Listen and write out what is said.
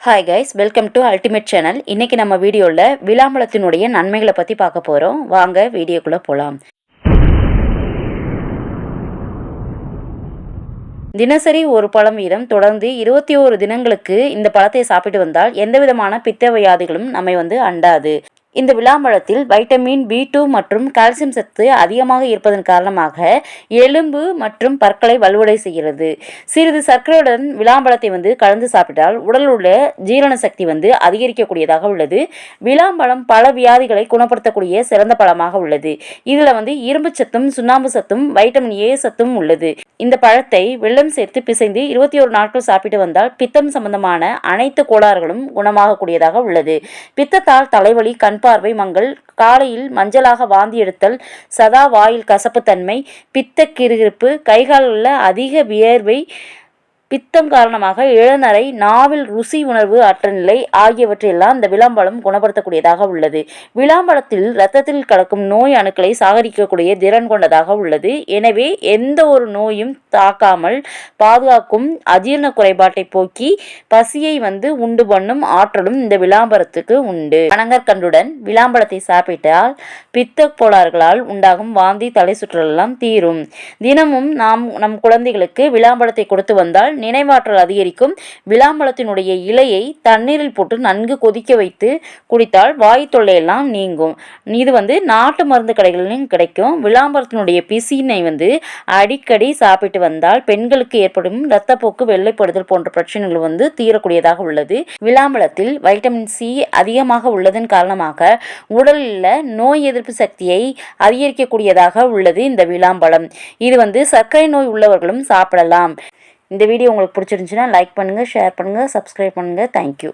Hi guys welcome to ultimate channel இன்றைக்கி நம்ம வீடியோவில் விளாம்பழத்தினுடைய நன்மைகளை பற்றி பார்க்க போகிறோம் வாங்க வீடியோக்குள்ளே போகலாம் தினசரி ஒரு பழம் வீதம் தொடர்ந்து இருபத்தி ஓரு தினங்களுக்கு இந்த பழத்தை சாப்பிட்டு வந்தால் எந்த விதமான பித்த வியாதிகளும் நம்மை வந்து அண்டாது. இந்த விளாம்பழத்தில் வைட்டமின் பி டூ மற்றும் கால்சியம் சத்து அதிகமாக இருப்பதன் காரணமாக எலும்பு மற்றும் பற்களை வலுவடை செய்கிறது. சிறிது சர்க்கரையுடன் விளாம்பழத்தை வந்து கலந்து சாப்பிட்டால் உடலில் உள்ள ஜீரண சக்தி வந்து அதிகரிக்கக்கூடியதாக உள்ளது. விளாம்பழம் பல வியாதிகளை குணப்படுத்தக்கூடிய சிறந்த பழமாக உள்ளது. இதில் வந்து இரும்பு சத்தும் சுண்ணாம்பு சத்தும் வைட்டமின் ஏ சத்தும் உள்ளது. இந்த பழத்தை வெள்ளம் சேர்த்து பிசைந்து இருபத்தி ஒரு நாட்கள் சாப்பிட்டு வந்தால் பித்தம் சம்பந்தமான அனைத்து கோளாறுகளும் குணமாகக்கூடியதாக உள்ளது. பித்தத்தால் தலைவலி கண் பார்வை மங்கள். காலையில் மஞ்சளாக வாந்தி எடுத்தல் சதா வாயில் கசப்புத்தன்மை பித்த கிருகிருப்பு கைகாலில் அதிக வியர்வை பித்தம் காரணமாக இளநரை நாவில் ருசி உணர்வு அற்ற நிலை ஆகியவற்றையெல்லாம் இந்த விளாம்பழம் குணப்படுத்தக்கூடியதாக உள்ளது. விளாம்பழத்தில் இரத்தத்தில் கலக்கும் நோய் அணுக்களை சாகரிக்கக்கூடிய திறன் கொண்டதாக உள்ளது. எனவே எந்த ஒரு நோயும் தாக்காமல் பாதுகாக்கும் அஜீரண குறைபாட்டை போக்கி பசியை வந்து உண்டு பண்ணும் ஆற்றலும் இந்த விளாம்பரத்துக்கு உண்டு. பனங்கற்கண்டுடன் விளாம்பழத்தை சாப்பிட்டால் பித்த கோளாறுகளால் உண்டாகும் வாந்தி தலை சுற்றலெல்லாம் தீரும். தினமும் நாம் நம் குழந்தைகளுக்கு விளாம்பழத்தை கொடுத்து வந்தால் நினைவாற்றல் அதிகரிக்கும். விளாம்பழத்தினுடைய இலையை தண்ணீரில் போட்டு நன்கு கொதிக்க வைத்து குடித்தால் வாய் தொல்லையெல்லாம் நீங்கும். இது வந்து நாட்டு மருந்து கடைகளிலும் கிடைக்கும். விளாம்பரத்தினுடைய பிசினை வந்து அடிக்கடி சாப்பிட்டு வந்தால் பெண்களுக்கு ஏற்படும் இரத்தப்போக்கு வெள்ளைப்படுதல் போன்ற பிரச்சனைகள் வந்து தீரக்கூடியதாக உள்ளது. விளாம்பழத்தில் வைட்டமின் சி அதிகமாக உள்ளதன் காரணமாக உடலில் நோய் எதிர்ப்பு சக்தியை அதிகரிக்கக்கூடியதாக உள்ளது இந்த விளாம்பழம். இது வந்து சர்க்கரை நோய் உள்ளவர்களும் சாப்பிடலாம். இந்த வீடியோ உங்களுக்கு பிடிச்சிருந்துச்சுன்னா லைக் பண்ணுங்கள் ஷேர் பண்ணுங்கள் சப்ஸ்கிரைப் பண்ணுங்கள் தேங்க்யூ